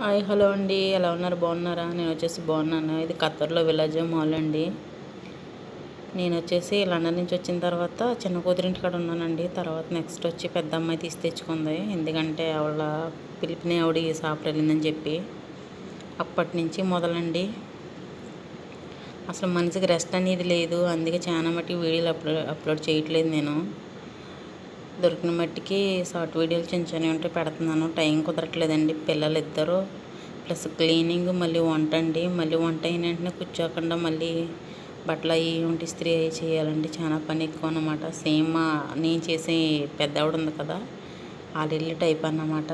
Hi hello అండి. ఎలా ఉన్నారు? బాగున్నారా? నేను వచ్చేసి బాగున్నాను. ఇది ఖత్తర్లో విలేజ్ మాల్ అండి. నేను వచ్చేసి లండన్ నుంచి వచ్చిన తర్వాత చిన్న కూతురింటి కాడ ఉన్నానండి. తర్వాత నెక్స్ట్ వచ్చి పెద్ద అమ్మాయి తీసి తెచ్చుకుంది. ఎందుకంటే ఆవిడ పిలిపిన ఆవిడ షాప్కి వెళ్ళిందని చెప్పి అప్పటి నుంచి మొదలండి. అసలు మనిషికి రెస్ట్ అనేది లేదు. అందుకే చాలా మట్టి వీడియోలు అప్లోడ్ అప్లోడ్ చేయట్లేదు నేను. దొరికిన మట్టికి షార్ట్ వీడియోలు చిన్న చిన్నవి ఉంటే పెడుతున్నాను. టైం కుదరట్లేదండి. పిల్లలు ఇద్దరు ప్లస్ క్లీనింగ్ మళ్ళీ వంట అండి. మళ్ళీ వంట అయిన వెంటనే కూర్చోకుండా మళ్ళీ బట్టలు అవి ఉంటే ఇస్త్రీ అవి చేయాలండి. చాలా పని ఎక్కువ అనమాట సేమ్ నేను చేసే పెద్ద ఆవిడ ఉంది కదా వాళ్ళ టైప్ అన్నమాట.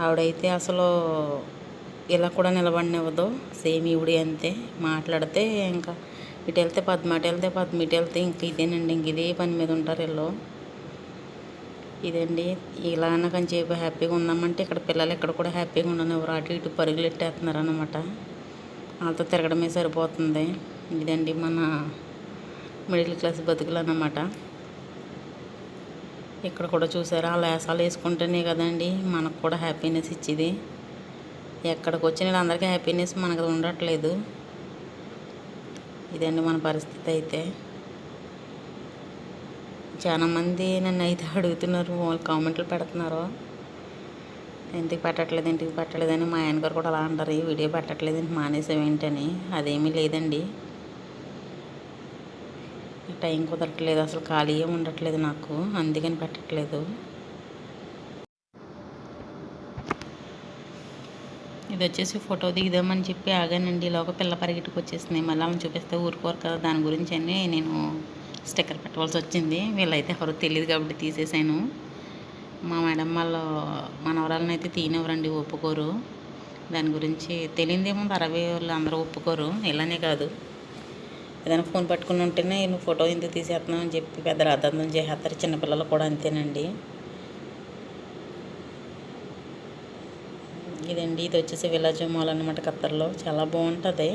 ఆవిడైతే అసలు ఇలా కూడా నిలబడినివ్వదు. సేమ్ ఈవిడి అంతే. మాట్లాడితే ఇంకా ఇటు వెళ్తే పద్మ వెళ్తే పద్మ ఇటు వెళ్తే ఇంక ఇదేనండి. ఇంక ఇదే పని మీద ఉంటారు వీళ్ళు. ఇదండి. ఇలా కొంచెంసేపు హ్యాపీగా ఉందామంటే ఇక్కడ పిల్లలు ఇక్కడ కూడా హ్యాపీగా ఉండనివ్వరు అటు ఇటు పరుగులు ఎట్టేస్తున్నారు అనమాట వాళ్ళతో తిరగడమే సరిపోతుంది. ఇదండి మన మిడిల్ క్లాస్ బతుకులు అన్నమాట ఇక్కడ కూడా చూసారా ఆ లేసాలు వేసుకుంటేనే కదండి మనకు కూడా హ్యాపీనెస్ ఇచ్చేది. ఎక్కడికి వచ్చిన అందరికీ హ్యాపీనెస్ మనకు ఉండట్లేదు. ఇదండి మన పరిస్థితి అయితే. చాలామంది నన్ను అయితే అడుగుతున్నారు వాళ్ళు కామెంట్లు పెడుతున్నారు. ఎందుకు పెట్టట్లేదు ఇంటికి పెట్టలేదని మా ఆయన గారు కూడా అలా అంటారు. ఈ వీడియో పెట్టట్లేదు మానేసాం ఏంటని? అదేమీ లేదండి. టైం కుదరట్లేదు అసలు ఖాళీ ఉండట్లేదు నాకు అందుకని పెట్టట్లేదు. ఇది వచ్చేసి ఫోటో దిగుదామని చెప్పి ఆగానండి. లోక పిల్ల పరిగెట్టుకు వచ్చేసింది మళ్ళీ ఆమె చూపిస్తే ఊరుకోరు కదా దాని గురించి అని నేను స్టిక్కర్ పెట్టవలసి వచ్చింది. వీళ్ళైతే ఎవరు తెలియదు కాబట్టి తీసేసాను. మా మేడం వాళ్ళు మనవరాలను అయితే తీనివ్వరండి ఒప్పుకోరు. దాని గురించి తెలియదేమో అరవై వాళ్ళు అందరూ ఒప్పుకోరు. ఇలానే కాదు. ఏదైనా ఫోన్ పట్టుకుని ఉంటేనే నువ్వు ఫోటో ఎందుకు తీసేస్తున్నావు అని చెప్పి పెద్ద రాద్ధాంతం చేస్తారు చిన్నపిల్లలు కూడా అంతేనండి. ఇదండి ఇది వచ్చేసి విలాజ మాల్ అనమాట ఖత్తర్లో. చాలా బాగుంటుంది.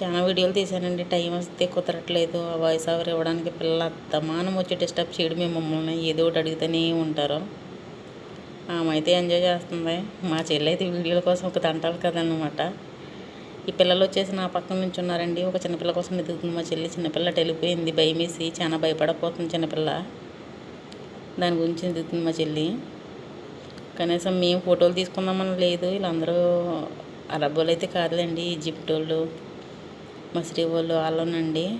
చాలా వీడియోలు తీసానండి టైం వస్తే కుదరట్లేదు. ఆ వాయిస్ ఓవర్ ఇవ్వడానికి పిల్లలు అత్తమానం వచ్చి డిస్టర్బ్ చేయడం మేము మమ్మల్ని ఏదో ఒకటి అడుగుతూనే ఉంటారు. ఆమె అయితే ఎంజాయ్ చేస్తుంది. మా చెల్లి అయితే వీడియోల కోసం ఒక తంటాలు కదన్నమాట. ఈ పిల్లలు వచ్చేసి నా పక్కన నుంచి ఉన్నారండి ఒక చిన్నపిల్ల కోసం ఎదుగుతుంది. మా చెల్లి చిన్నపిల్ల వెళ్ళిపోయింది. వేసి చాలా భయపడపోతుంది చిన్నపిల్ల దాని గురించి ఎదుగుతుంది మా చెల్లి. కనీసం మేము ఫోటోలు తీసుకుందామని లేదు. వీళ్ళందరూ అరబ్ అయితే కాదులేండి. ఈజిప్ట్ వాళ్ళు మసిరి వాళ్ళు వాళ్ళనండి.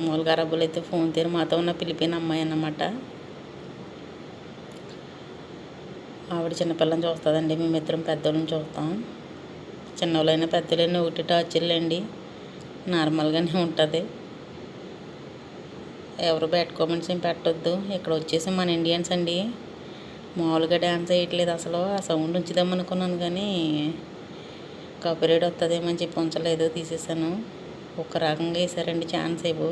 మూల అరబ్బులు అయితే ఫోన్ తీరు. మాతో ఉన్న పిలిపిన అమ్మాయి అన్నమాట. ఆవిడ చిన్నపిల్లని చూస్తుందండి. మేమిద్దరం పెద్దోళ్ళని చూస్తాం. చిన్నవాళ్ళైనా పెద్దలైనా ఒకటి టార్చర్లేండి నార్మల్గానే ఉంటుంది. ఎవరు బ్యాడ్ కామెంట్స్ ఏం పెట్టొద్దు. ఇక్కడ వచ్చేసి మన ఇండియన్స్ అండి. మామూలుగా డ్యాన్స్ వేయట్లేదు అసలు. ఆ సౌండ్ ఉంచుదామనుకున్నాను కానీ కాపీరైట్ వస్తుందేమని చెప్పి ఉంచలేదు తీసేసాను. ఒక రకంగా వేసారండి ఛాన్స్ ఏవో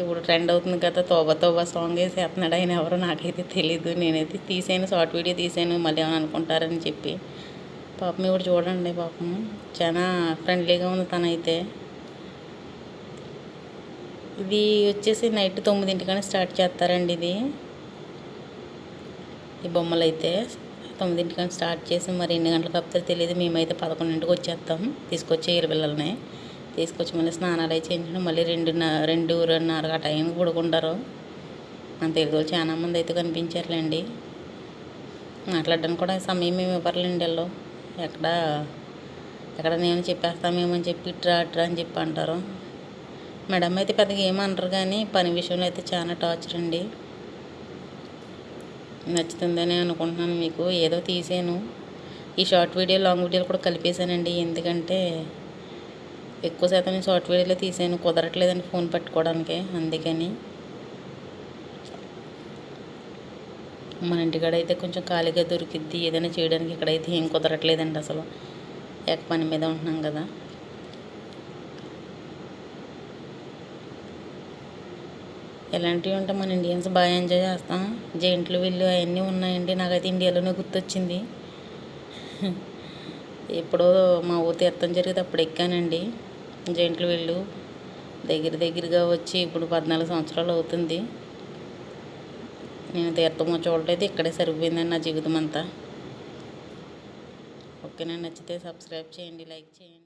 ఇప్పుడు ట్రెండ్ అవుతుంది కదా తోబా తోబా సాంగ్ వేసేస్తున్నాడు ఆయన ఎవరో నాకైతే తెలీదు. నేనైతే తీసాను షార్ట్ వీడియో తీసాను మళ్ళీ ఏమైనా అనుకుంటారని చెప్పి. పాపం ఇప్పుడు చూడండి పాపం. చాలా ఫ్రెండ్లీగా ఉంది తనైతే. ఇది వచ్చేసి నైట్ తొమ్మిదింటికని స్టార్ట్ చేస్తారండి ఇది. ఈ బొమ్మలు అయితే తొమ్మిదింటికి స్టార్ట్ చేసి మరి ఎన్ని గంటలకు కప్పుతారో తెలియదు మేమైతే పదకొండింటికి వచ్చేస్తాం. తీసుకొచ్చి ఏరు పిల్లల్ని తీసుకొచ్చి మళ్ళీ స్నానాలు అయి చేయించడం మళ్ళీ రెండున్నర రెండు రెండున్నర ఆ టైం పడుకుంటారు. మన తెలుగు చాలా మంది అయితే కనిపించారులేండి. మాట్లాడడానికి కూడా సమయం ఏమి ఇవ్వరులేండి వాళ్ళు. ఎక్కడ ఎక్కడ నేను చెప్పేస్తామేమని చెప్పి ఇట్రా అట్రా అని చెప్పి అంటారు. మేడం అయితే పెద్దగా ఏమనరు కానీ పని విషయంలో అయితే చాలా టార్చర్ అండి. నచ్చుతుందని అనుకుంటున్నాను మీకు. ఏదో తీసాను. ఈ షార్ట్ వీడియో లాంగ్ వీడియోలు కూడా కలిపేశానండి. ఎందుకంటే ఎక్కువ శాతం షార్ట్ వీడియోలో తీసాను. కుదరట్లేదండి ఫోన్ పట్టుకోవడానికి. అందుకని మన ఇంటికాడ అయితే కొంచెం ఖాళీగా దొరికిద్ది. ఏదైనా చేయడానికి ఇక్కడైతే ఏం కుదరట్లేదండి అసలు. ఎక్క పని మీద ఉంటున్నాం కదా. ఎలాంటివి ఉంటే మన ఇండియన్స్ బాగా ఎంజాయ్ చేస్తాం. జైంట్లు వీళ్ళు అవన్నీ ఉన్నాయండి. నాకైతే ఇండియాలోనే గుర్తొచ్చింది. ఎప్పుడో మా ఊరు తీర్థం జరిగితే అప్పుడు ఎక్కానండి. జైంట్లు వీళ్ళు దగ్గర దగ్గరగా వచ్చి ఇప్పుడు పద్నాలుగు సంవత్సరాలు అవుతుంది. నేను తీర్థం చూడలేదు ఇక్కడే సరిపోయిందండి నా జీవితం అంతా. ఓకేనా? నచ్చితే సబ్స్క్రైబ్ చేయండి లైక్ చేయండి.